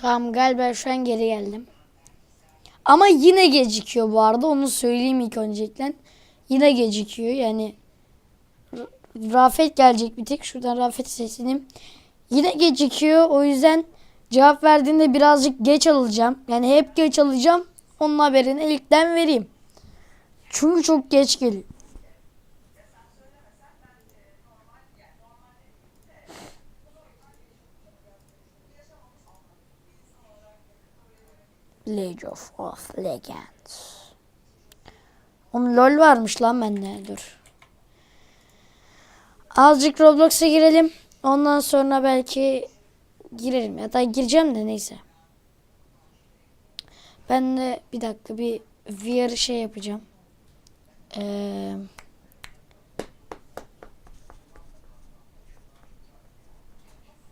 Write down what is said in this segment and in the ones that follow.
Tamam galiba şu an geri geldim. Ama yine gecikiyor bu arada onu söyleyeyim ilk öncelikle. Yine gecikiyor yani. Rafet gelecek bir tek. Şuradan Rafet sesleneyim. Yine gecikiyor o yüzden cevap verdiğinde birazcık geç alacağım. Yani hep geç alacağım. Onun haberini ilkten vereyim. Çünkü çok geç geliyor. League of, of Legends. Onun LoL varmış lan bende. Dur. Azıcık Roblox'a girelim. Ondan sonra belki girerim. Ya da gireceğim de neyse. Ben de bir dakika bir VR şey yapacağım. Ee,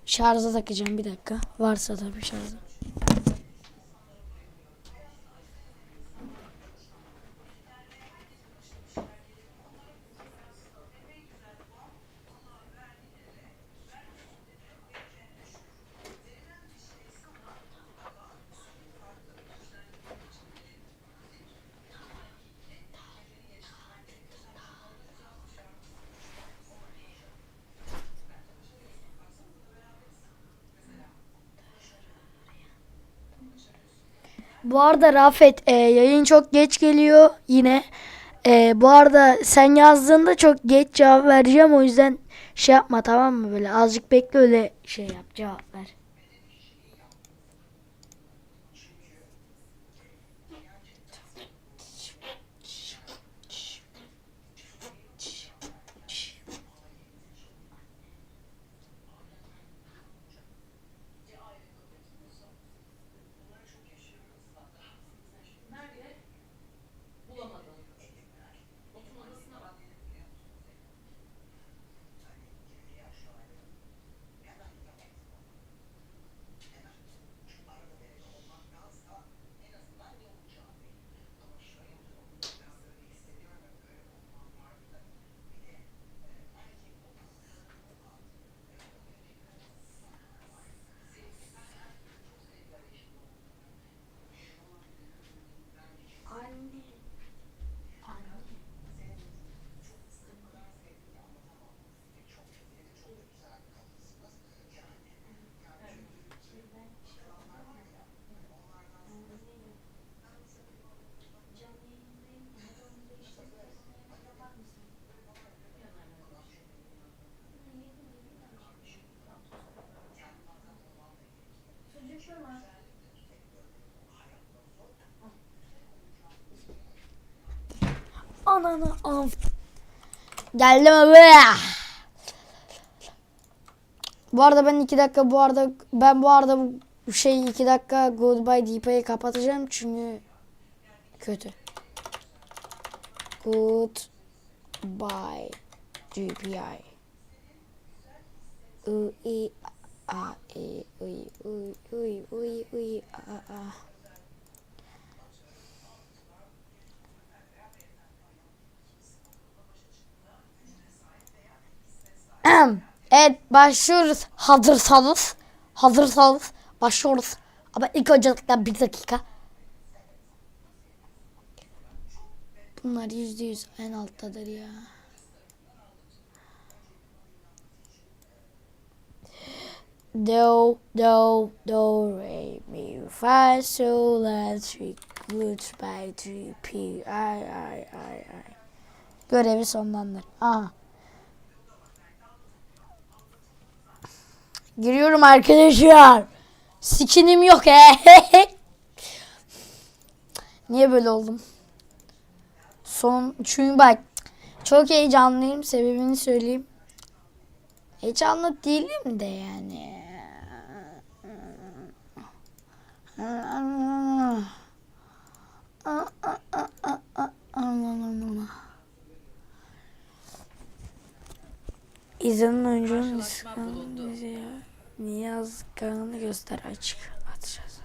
şarja takacağım bir dakika. Varsa tabii şarja. Bu arada Rafet e, yayın çok geç geliyor yine. E, bu arada sen yazdığında çok geç cevap vereceğim o yüzden şey yapma tamam mı böyle azıcık bekle öyle şey yap cevap ver. Ananı av. Geldim abi. Bu arada ben iki dakika bu arada ben bu arada bu şey iki dakika goodbye Deepa'yı kapatacağım çünkü kötü. Goodbye GPI. I i a i uy uy uy uy uy a a. Evet başlıyoruz. Hazırsanız. Hazırsanız başlıyoruz. Ama ilk öncelikle bir dakika. Bunlar yüzde yüz en alttadır ya. Do, do, do, re, mi, fa, sol, la, si, good, by, three, p, i, i, i, i. Görevi sonlandır. Aha. Giriyorum arkadaşlar. Skinim yok he. Niye böyle oldum? Son çünkü bak çok heyecanlıyım. Sebebini söyleyeyim. Heyecanlı değilim de yani. İzin oyuncunun Niyaz kanalını göster açık atacağız.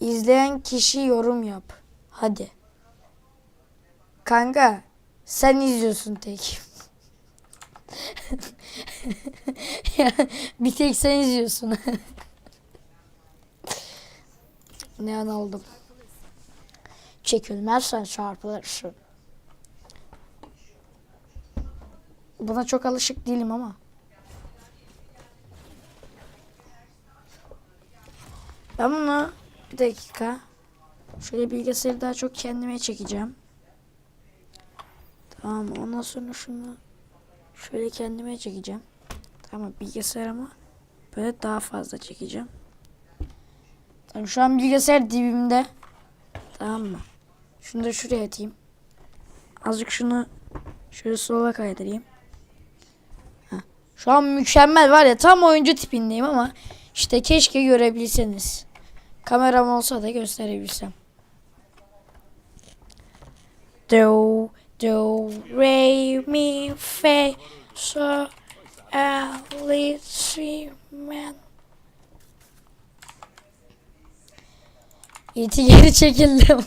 İzleyen kişi yorum yap. Hadi. Kanka sen izliyorsun tek. Bir tek sen izliyorsun. ne an oldum. Çekilmezsen çarpılırsın. Buna çok alışık değilim ama. Ben bunu bir dakika. Şöyle bilgisayarı daha çok kendime çekeceğim. Tamam ondan sonra şunu şöyle kendime çekeceğim. Tamam bilgisayarımı böyle daha fazla çekeceğim. Tamam şu an bilgisayar dibimde. Tamam mı? Şunu da şuraya atayım. Azıcık şunu şöyle sola kaydırayım. Şu an mükemmel var ya tam oyuncu tipindeyim ama işte keşke görebilseniz. Kameram olsa da gösterebilsem. Do, do, re, mi, fe, so, a, li, si, men. İti geri çekildim.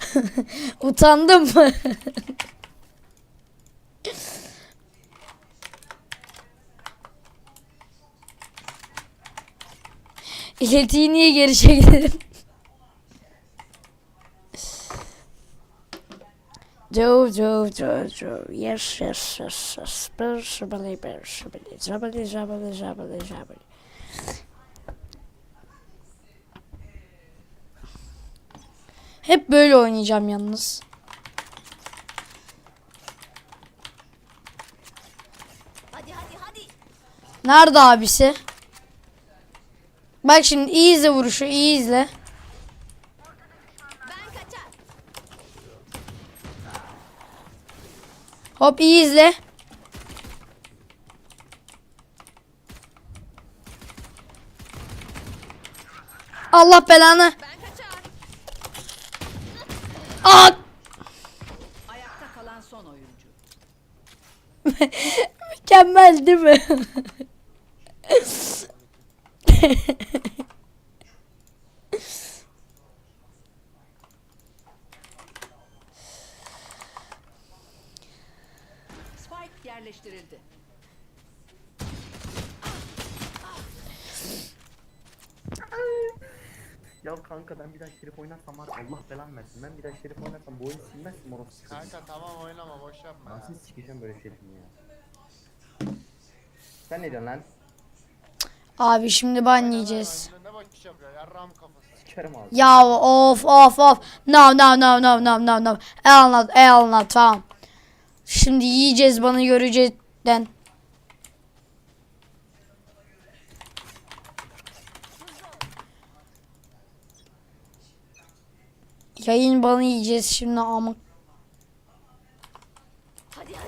Utandım mı? İletiyi niye geri çekildin? Do do do do yes yes yes yes bir şabali bir şabali zabali zabali zabali zabali Hep böyle oynayacağım yalnız. Hadi hadi hadi. Nerede abisi? Bak şimdi iyi izle vuruşu iyi izle. Hop iyi izle. Allah belanı. Aa! Ayakta kalan son oyuncu. Mükemmel değil mi? Spike yerleştirildi. Ya kanka ben bir daha şerif oynarsam var Allah belan versin. Ben bir daha şerif oynarsam bu oyunu silmezsin sıkıntı. Kanka tamam oynama boş yapma ya. Nasıl sikeceğim böyle şerifini ya. Sen ne diyorsun lan? Abi şimdi ban yiyeceğiz. Ne yapıyor kafası. Sikerim. Ya of of of. No no no no no no no. El anlat el anlat tamam. Şimdi yiyeceğiz bana göreceğiz. Den. Yayın bana yiyeceğiz şimdi ama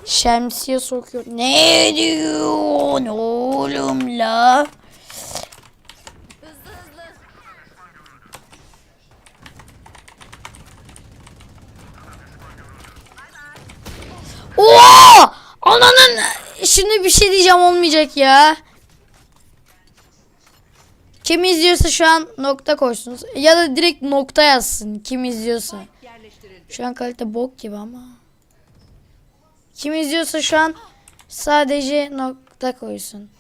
şemsiye sokuyor. Ne diyorsun oğlum la? Hızlı hızlı. Oo! Ananın diyeceğim olmayacak ya. Kim izliyorsa şu an nokta koysun. Ya da direkt nokta yazsın kim izliyorsa. Şu an kalite bok gibi ama. Kim izliyorsa şu an sadece nokta koysun.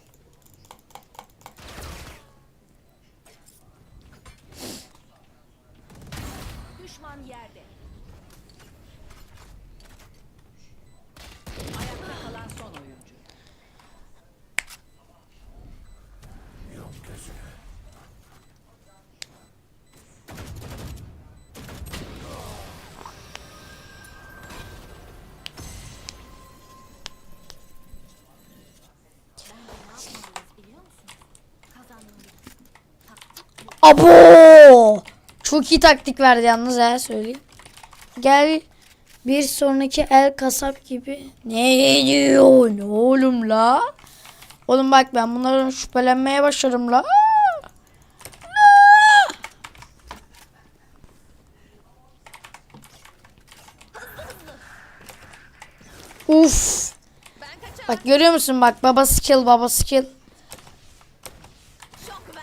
Abo! Çok iyi taktik verdi yalnız ha söyleyeyim. Gel bir sonraki el kasap gibi. Ne diyorsun oğlum la? Oğlum bak ben bunların şüphelenmeye başlarım la. Uf. Bak görüyor musun bak baba skill baba skill. Şok ver.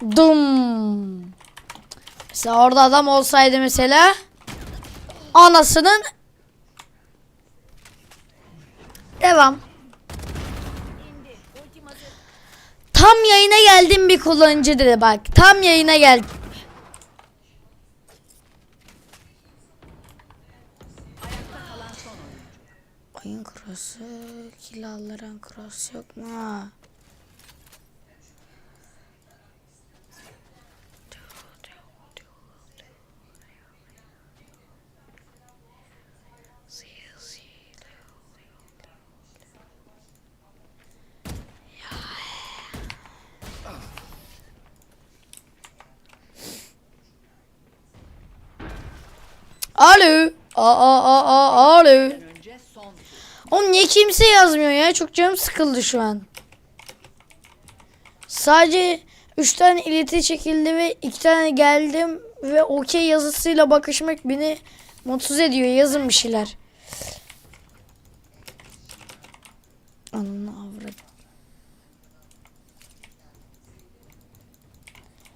Dum. Mesela orada adam olsaydı mesela anasının Devam. Tam yayına geldim bir kullanıcı dedi bak. Tam yayına gel. Ayakta kalan son oyuncu. Oyun cross'u kilalların cross yok mu? Ha. Alo. Aa aa aa alo. Oğlum niye kimse yazmıyor ya? Çok canım sıkıldı şu an. Sadece 3 tane ileti çekildi ve 2 tane geldim ve okey yazısıyla bakışmak beni mutsuz ediyor. Yazın bir şeyler. Ananı avradım.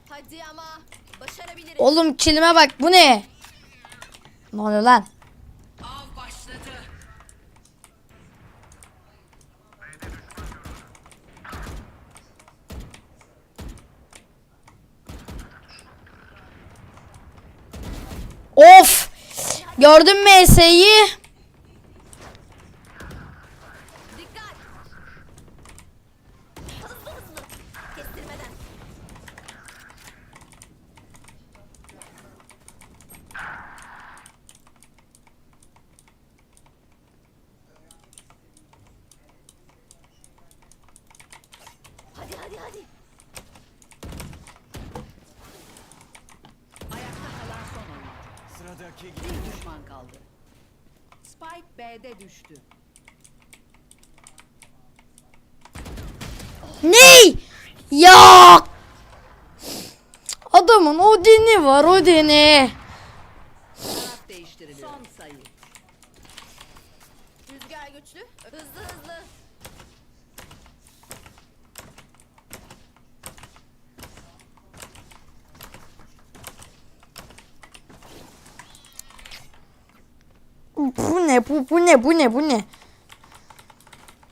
Hadi ama. Başarabiliriz. Oğlum kilime bak bu ne? Ne oluyor lan? Av başladı. Of! Gördün mü Ese'yi? Dikkat. Hızlı hızlı. Kestirmeden. Hadi hadi hadi. Ayakta kalan son oyuncu. Sıradaki bir düşman kaldı. Spike B'de düştü. Ney? Ya! Adamın Odin'i var Odin'i. Taraf. Son sayı. Rüzgar güçlü. Hızlı hızlı. Bu ne bu, bu ne bu ne bu ne?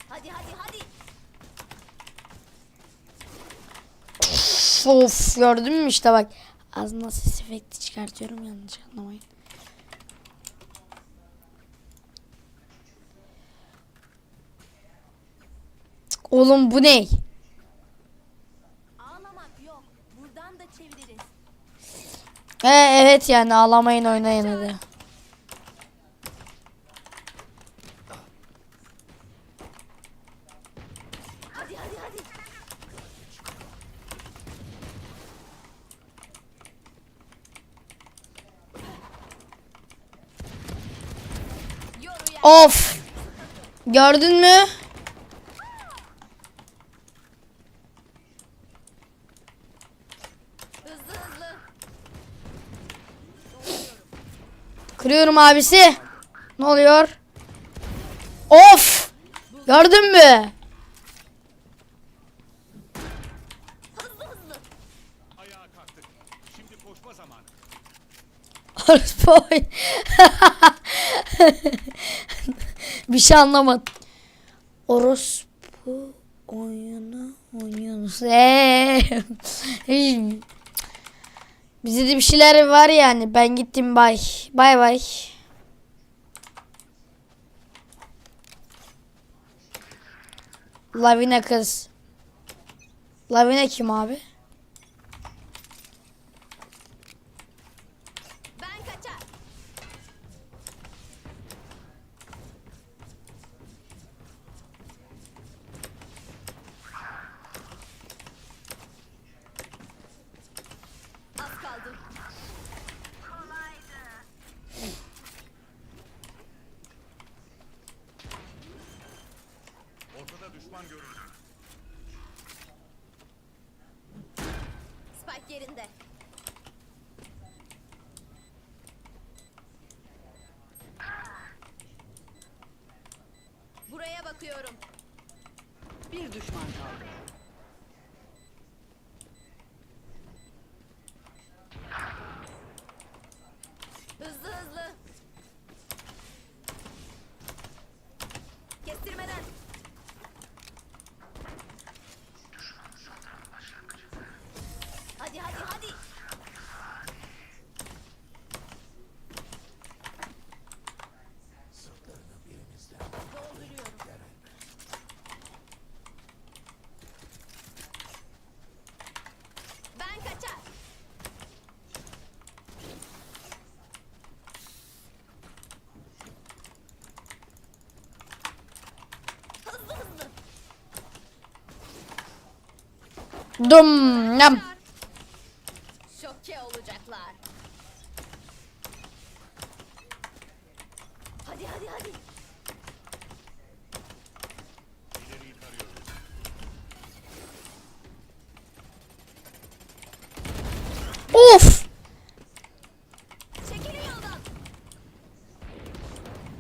Hadi hadi hadi. Of gördün mü işte bak. Ağzına ses efekti çıkartıyorum yanlış anlamayın. Oğlum bu ne? Ağlamak yok. Buradan da çeviririz. Ee, evet yani ağlamayın oynayın. Hadi hadi hadi. Yoru ya. Of! Gördün mü? Kırıyorum abisi. Ne oluyor? Of! Gördün mü? Şimdi koşma zamanı. Bir şey anlamadım. Orospu oyunu oynuyoruz. Eee. Bize de bir şeyler var yani. Ben gittim bay. Bay bay. Lavina kız. Lavina kim abi? Ben kaçar. Az kaldı. Ortada düşman görüldü. Spike yerinde. Buraya bakıyorum. Bir düşman kaldı. Hızlı hızlı. Kestirmeden. Dum nam. Şoke olacaklar. Hadi hadi hadi. İleriyi tarıyorum. Of. Çekilin yoldan.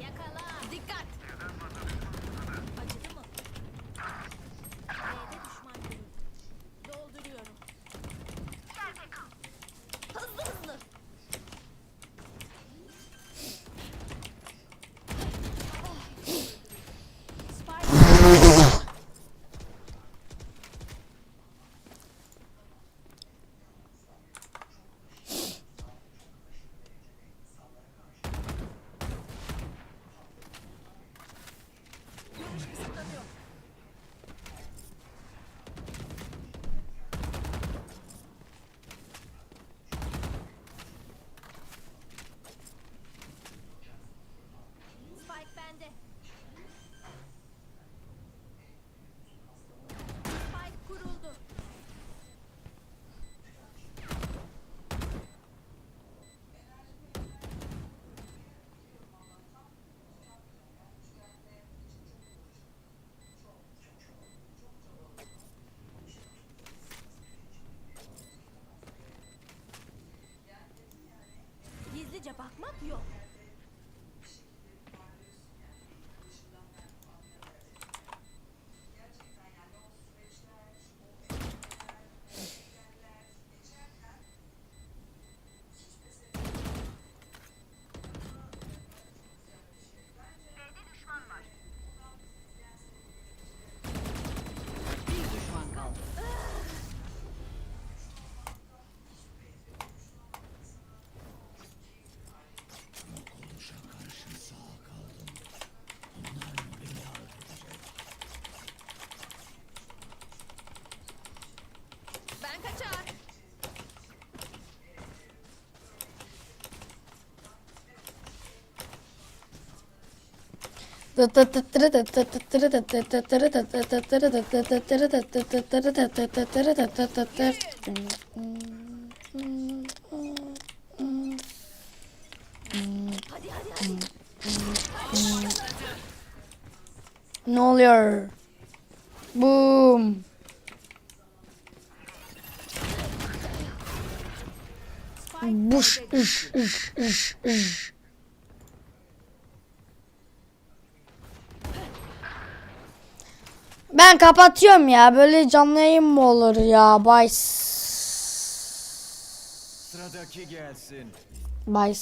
Yakala. Dikkat. Acıdı mı? B'de düşman görüldü. Dolduruyorum. Hızlı hızlı. Spike bende. Spike kuruldu. Gizlice bakmak yok. Ne oluyor? Boom. Buş iş iş iş iş. Ben kapatıyorum ya. Böyle canlı yayın mı olur ya? Bye. Sıradaki gelsin. Bye.